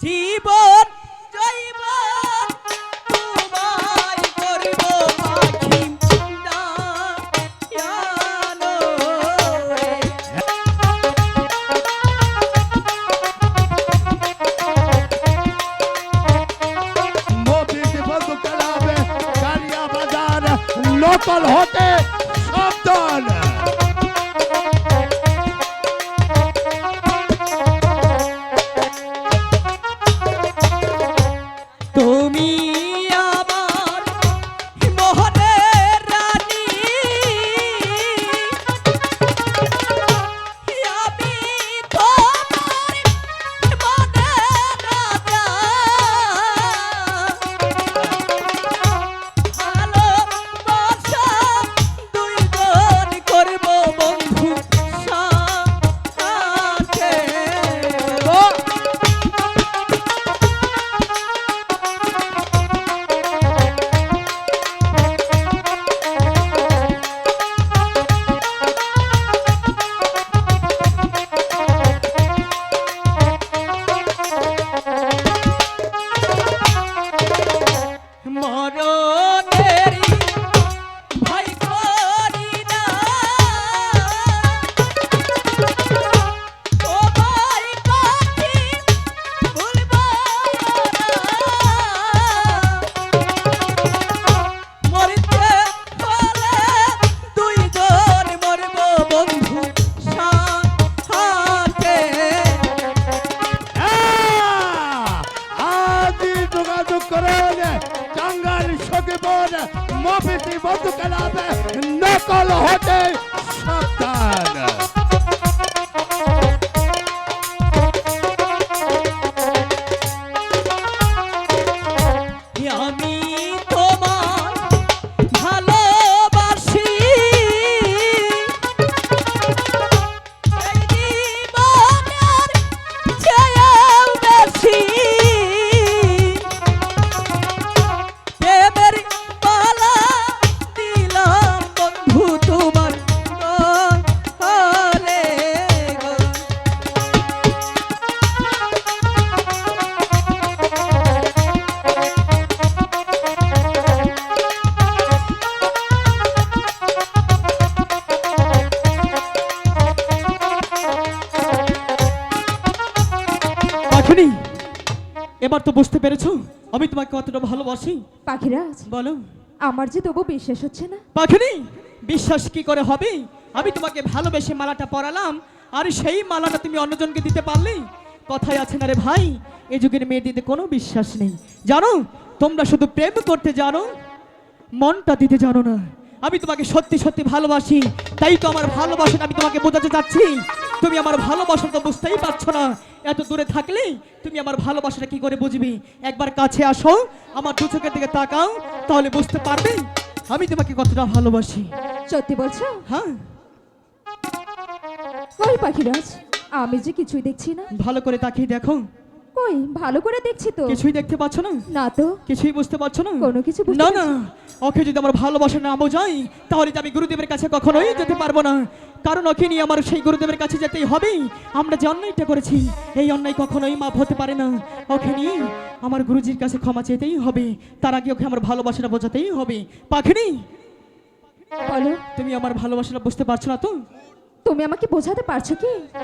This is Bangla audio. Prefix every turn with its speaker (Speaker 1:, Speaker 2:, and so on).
Speaker 1: জীবন
Speaker 2: বাজার লোকাল হতে সাবধান। মফিসি বন্ধু চালাবে নকল হতে
Speaker 1: পাখিনি এবার তো বুঝতে পেরেছ আমি তোমাকে কতটা ভালোবাসি।
Speaker 3: পাখিরাজ
Speaker 1: বলো।
Speaker 3: আমার যে তবু বিশ্বাস হচ্ছে না।
Speaker 1: পাখিনি? বিশ্বাস কি করে হবে? আমি তোমাকে ভালোবেসে মালাটা পরালাম আর সেই মালাটা তুমি অন্যজনকে দিতে পারলে? কথাই আছে না রে ভাই এ যুগের মেয়েদের কোনো বিশ্বাস নেই। জানো তোমরা শুধু প্রেম করতে জানো মনটা দিতে জানো না। আমি তোমাকে সত্যি সত্যি ভালোবাসি তাই তো আমার ভালোবাসাটা আমি তোমাকে বোঝাতে চাচ্ছি। তুমি আমার ভালোবাসা তো বুঝতেই পারছ না। এত দূরে থাকলে তুমি আমার ভালোবাসাটা কি করে বুঝবি? একবার কাছে আসো আমার দু চোখের দিকে তাকাও তাহলে বুঝতে পারবে আমি তোমাকে কতটা ভালোবাসি।
Speaker 3: সত্যি বলছো?
Speaker 1: হ্যাঁ।
Speaker 3: পাখিরাজ আমি যে কিছুই দেখছি না।
Speaker 1: ভালো করে তাকিয়ে দেখো।
Speaker 3: ভালো করে দেখছি তো।
Speaker 1: কিছুই দেখতে পাচ্ছ না?
Speaker 3: না তো।
Speaker 1: কিছুই বুঝতে পারছ না?
Speaker 3: কোনো কিছু বুঝতে
Speaker 1: না না। ওকে যদি আমার ভালোবাসা না বোঝাই তাহলে যে আমি গুরুদেবের কাছে কখনোই যেতে পারব না। কারণ ওকে নিয়ে আমার সেই গুরুদেবের কাছে যেতেই হবে। আমরা যে অন্যায়টা করেছি এই অন্যায় কখনোই মাপ হতে পারে না। ওকে নিয়ে আমার গুরুজির কাছে ক্ষমা চেতেই হবে। তার আগে ওকে আমার ভালোবাসাটা বোঝাতেই হবে। পাখিনি?
Speaker 3: বলো।
Speaker 1: তুমি আমার ভালোবাসাটা বুঝতে পারছ না তো?
Speaker 3: তুমি আমাকে বোঝাতে পারছ কি?